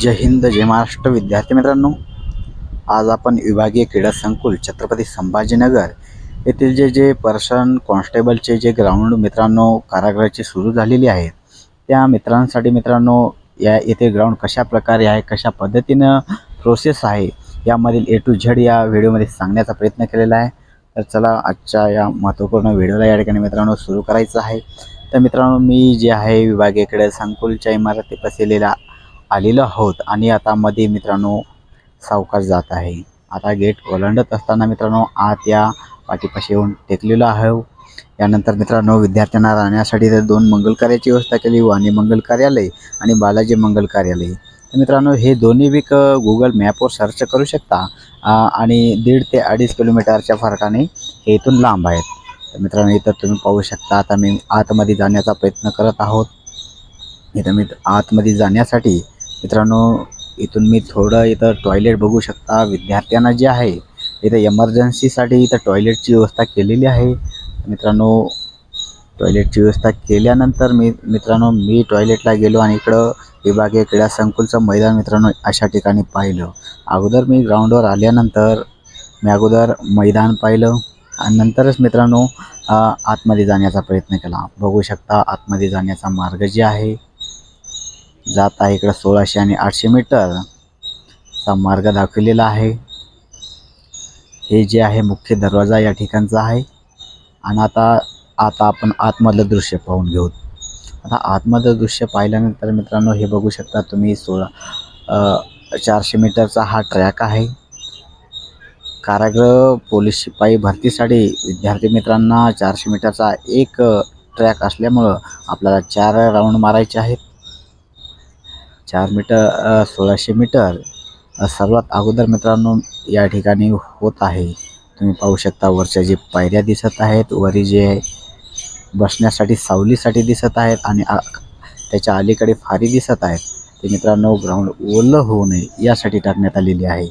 जय हिंद जय महाराष्ट्र. विद्यार्थी मित्रांनो आज आपण विभागीय क्रीडा संकुल छत्रपती संभाजीनगर येथील जे जे पर्सन कॉन्स्टेबलचे जे ग्राउंड मित्रांनो कारागृहाची सुरू झालेली आहेत त्या मित्रांसाठी मित्रांनो या येथे ग्राउंड कशा प्रकारे आहे कशा पद्धतीनं प्रोसेस आहे यामधील ए टू झेड या व्हिडिओमध्ये सांगण्याचा प्रयत्न केलेला आहे. तर चला आजच्या या महत्त्वपूर्ण व्हिडिओला या ठिकाणी मित्रांनो सुरू करायचं आहे. तर मित्रांनो मी जे आहे विभागीय क्रीडा संकुलच्या इमारती बसलेल्या आलेलो आहोत. आणि आता मध्ये मित्रांनो सावकाश जात आहे. आता गेट ओलांडत असताना मित्रांनो आत या पाठीपाशी येऊन टेकलेलो आहे यानंतर मित्रांनो विद्यार्थ्यांना राहण्यासाठी तर दोन मंगल कार्याची व्यवस्था केली वाणी मंगल कार्यालय आणि बालाजी मंगल कार्यालय. तर मित्रांनो हे दोन्ही वीक गुगल मॅपवर सर्च करू शकता. आणि दीड ते अडीच किलोमीटरच्या फरकाने हे इथून लांब आहेत. तर मित्रांनो इथं तुम्ही पाहू शकता आता मी आतमध्ये जाण्याचा प्रयत्न करत आहोत. इथं मी आतमध्ये जाण्यासाठी मित्रांनो इथून मी थोडं इथं टॉयलेट बघू शकता. विद्यार्थ्यांना जे आहे इथं एमर्जन्सीसाठी इथं टॉयलेटची व्यवस्था केलेली आहे. मित्रांनो टॉयलेटची व्यवस्था केल्यानंतर मी मित्रांनो मी टॉयलेटला गेलो आणि इकडं विभागीय क्रीडा संकुलचं मैदान मित्रांनो अशा ठिकाणी पाहिलं. अगोदर मी ग्राउंडवर आल्यानंतर मी अगोदर मैदान पाहिलं आणि नंतरच मित्रांनो आतमध्ये जाण्याचा प्रयत्न केला. बघू शकता आतमध्ये जाण्याचा मार्ग जे आहे जात आहे इकडं सोळाशे आणि आठशे मीटरचा मार्ग दाखवलेला आहे. हे जे आहे मुख्य दरवाजा या ठिकाणचा आहे. आणि आता आता आपण आतमधलं दृश्य पाहून घेऊ. आता आतमधलं दृश्य पाहिल्यानंतर मित्रांनो हे बघू शकता तुम्ही सोळा चारशे मीटरचा हा ट्रॅक आहे. कारागृह पोलीस शिपाई भरतीसाठी विद्यार्थी मित्रांना चारशे मीटरचा एक ट्रॅक असल्यामुळं आपल्याला चार राऊंड मारायचे आहेत. चार मीटर सोळाशे मीटर सर्वात अगोदर मित्रांनो या ठिकाणी होत आहे. तुम्ही पाहू शकता वरच्या जे पायऱ्या दिसत आहेत वरी जे बसण्यासाठी सावलीसाठी दिसत आहेत आणि त्याच्या अलीकडे फारी दिसत आहेत. ते मित्रांनो ग्राउंड ओलं होऊ नये यासाठी टाकण्यात आलेली आहे.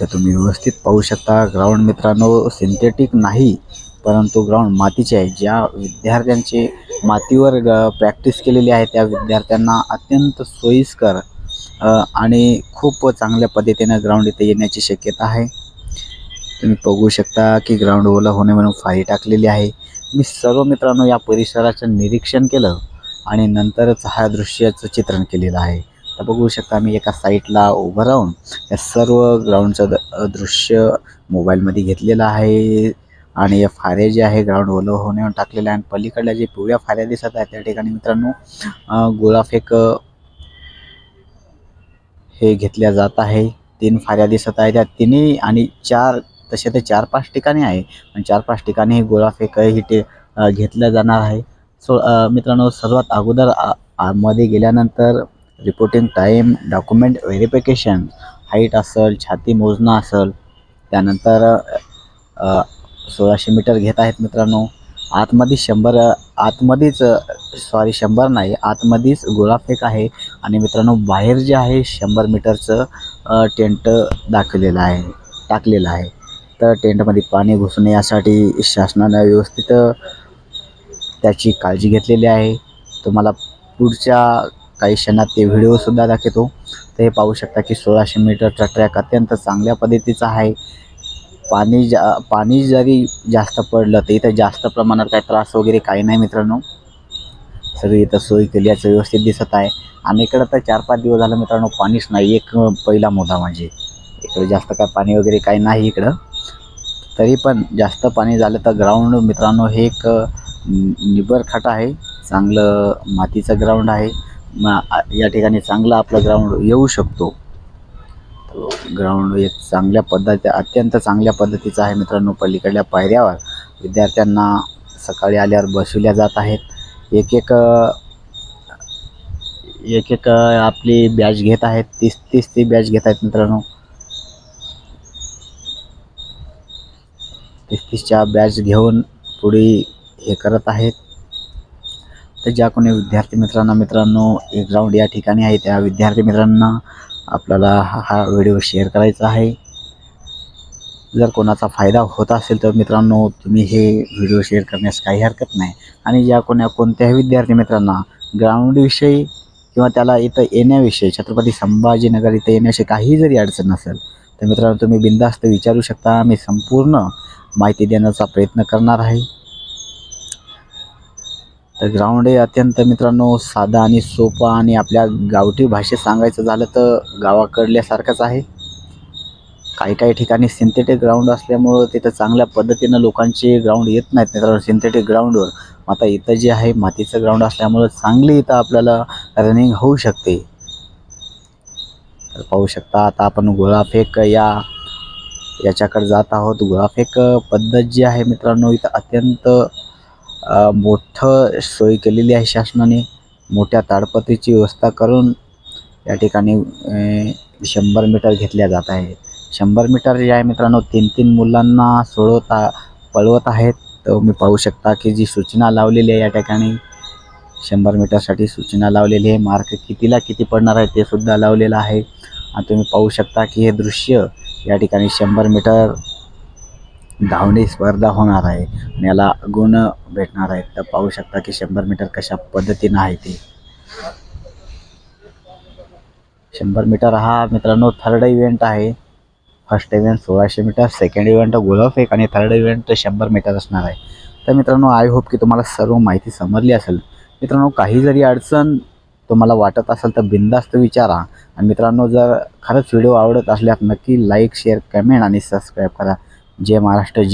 तर तुम्ही व्यवस्थित पाहू शकता ग्राउंड मित्रांनो सिंथेटिक नाही परंतु ग्राउंड मातीचे आहे. ज्या विद्यार्थ्यांचे मातीवर ग प्रॅक्टिस केलेली आहे त्या विद्यार्थ्यांना अत्यंत सोयीस्कर आणि खूप चांगल्या पद्धतीनं ग्राउंड इथे येण्याची शक्यता आहे. तुम्ही बघू शकता की ग्राउंड ओलं होणे म्हणून फाई टाकलेली आहे. मी सर्व मित्रांनो या परिसराचं निरीक्षण केलं आणि नंतरच हा दृश्याचं चित्रण केलेलं आहे. तर बघू शकता मी एका साईटला उभं राहून या सर्व ग्राउंडचं द दृश्य मोबाईलमध्ये घेतलेलं आहे. आणि या फाऱ्या जे आहे ग्राउंड ओलं होण्यावर टाकलेलं आहे आणि पलीकडल्या जे पिवळ्या फाऱ्या दिसत आहेत त्या ठिकाणी मित्रांनो गोळाफेक हे घेतल्या जात आहे. तीन फाऱ्या दिसत आहेत. त्या तिन्ही आणि चार तसे ते चार पाच ठिकाणी आहे. आणि चार पाच ठिकाणी हे गोळाफेक ही ते घेतल्या जाणार आहे. सो मित्रांनो सर्वात अगोदरमध्ये गेल्यानंतर reporting time document verification height असेल छाती मोजणं असेल त्यानंतर सोळाशे मीटर घेत आहेत मित्रांनो. आतमध्ये शंभर आतमध्येच सॉरी शंभर नाही आतमध्येच गोळाफेक आहे. आणि मित्रांनो बाहेर जे आहे शंभर मीटरचं टेंट दाखवलेलं आहे टाकलेलं आहे. तर टेंटमध्ये पाणी घुसू नये यासाठी शासनानं व्यवस्थित त्याची काळजी घेतलेली आहे. तुम्हाला पुढच्या काही क्षणात ते व्हिडिओसुद्धा दाखवतो. तर हे पाहू शकता की सोळाशे मीटरचा ट्रॅक अत्यंत चांगल्या पद्धतीचा आहे. पाणी जा पाणी जरी जास्त पडलं तर इथं जास्त प्रमाणात काही त्रास वगैरे काही नाही मित्रांनो. सगळी इथं सोय केली याचं व्यवस्थित दिसत आहे. आणि इकडं तर चार पाच दिवस झालं मित्रांनो पाणीच नाही. एक पहिला मुद्दा म्हणजे इकडे जास्त काय पाणी वगैरे काही नाही इकडं. तरी पण जास्त पाणी झालं तर ग्राउंड मित्रांनो हे एक निबरखाट आहे. चांगलं मातीचं ग्राउंड आहे. मा या ठिकाणी चांगलं आपलं ग्राउंड येऊ शकतो. ग्राउंड एक चांगल्या पद्धती अत्यंत चांगल्या पद्धतीचं आहे मित्रांनो. पलीकडल्या पायऱ्यावर विद्यार्थ्यांना सकाळी आल्यावर बसविल्या जात आहेत. एक एक एक एक आपली बॅच घेत आहेत. तीस तीस ती बॅच घेत आहेत मित्रांनो. तीस तीसच्या बॅच घेऊन पुढे हे करत आहेत. तर ज्या कोणी विद्यार्थी मित्रांना मित्रांनो एक ग्राउंड या ठिकाणी आहे त्या विद्यार्थी मित्रांना आपल्याला हा हा व्हिडिओ शेअर करायचा आहे. जर कोणाचा फायदा होत असेल तर मित्रांनो तुम्ही हे व्हिडिओ शेअर करण्यास काही हरकत नाही. आणि ज्या कोण्या कोणत्याही विद्यार्थी मित्रांना ग्राउंडविषयी किंवा त्याला इथं येण्याविषयी छत्रपती संभाजीनगर इथं येण्याविषयी काही जरी अडचण नसेल तर मित्रांनो तुम्ही बिंदास्त विचारू शकता. मी संपूर्ण माहिती देण्याचा प्रयत्न करणार आहे. तर ग्राउंड हे अत्यंत मित्रांनो साधा आणि सोपा आणि आपल्या गावठी भाषेत सांगायचं झालं तर गावाकडल्यासारखंच आहे. काही काही ठिकाणी सिंथेटिक ग्राउंड असल्यामुळं तिथं चांगल्या पद्धतीनं लोकांचे ग्राउंड येत नाहीत मित्रांनो सिंथेटिक ग्राउंडवर आता इथं जे आहे मातीचं ग्राउंड असल्यामुळं चांगली इथं आपल्याला रनिंग होऊ शकते. तर पाहू शकता आता आपण गोळाफेक या याच्याकडे जात आहोत. गोळाफेक पद्धत जी आहे मित्रांनो इथं अत्यंत मोठं सोय केलेली आहे शासनाने. मोठ्या ताडपत्रीची व्यवस्था करून या ठिकाणी शंभर मीटर घेतल्या जात आहे शंभर मीटर या मित्रांनो तीन तीन मुलांना सोडवता पळवत आहेत. तर मी पाहू शकता की जी सूचना लावलेली आहे या ठिकाणी शंभर मीटरसाठी सूचना लावलेली आहे. मार्क कितीला किती पडणार आहे ते सुद्धा लावलेलं आहे. आणि तुम्ही पाहू शकता की हे दृश्य या ठिकाणी शंभर मीटर धावणे स्पर्धा होणार आहे. आणि याला गुण भेटणार आहेत. तर पाहू शकता की शंभर मीटर कशा पद्धतीनं आहे ते. शंभर मीटर हा मित्रांनो थर्ड इव्हेंट आहे. फर्स्ट इव्हेंट सोळाशे मीटर सेकंड इव्हेंट गोलफेक आणि थर्ड इव्हेंट शंभर मीटर असणार आहे. तर मित्रांनो आय होप की तुम्हाला सर्व माहिती समजली असेल. मित्रांनो काही जरी अडचण तुम्हाला वाटत असेल तर बिंदास्त विचारा. आणि मित्रांनो जर खरंच व्हिडिओ आवडत असल्यास नक्की लाईक शेअर कमेंट आणि सबस्क्राईब करा. जय महाराष्ट्र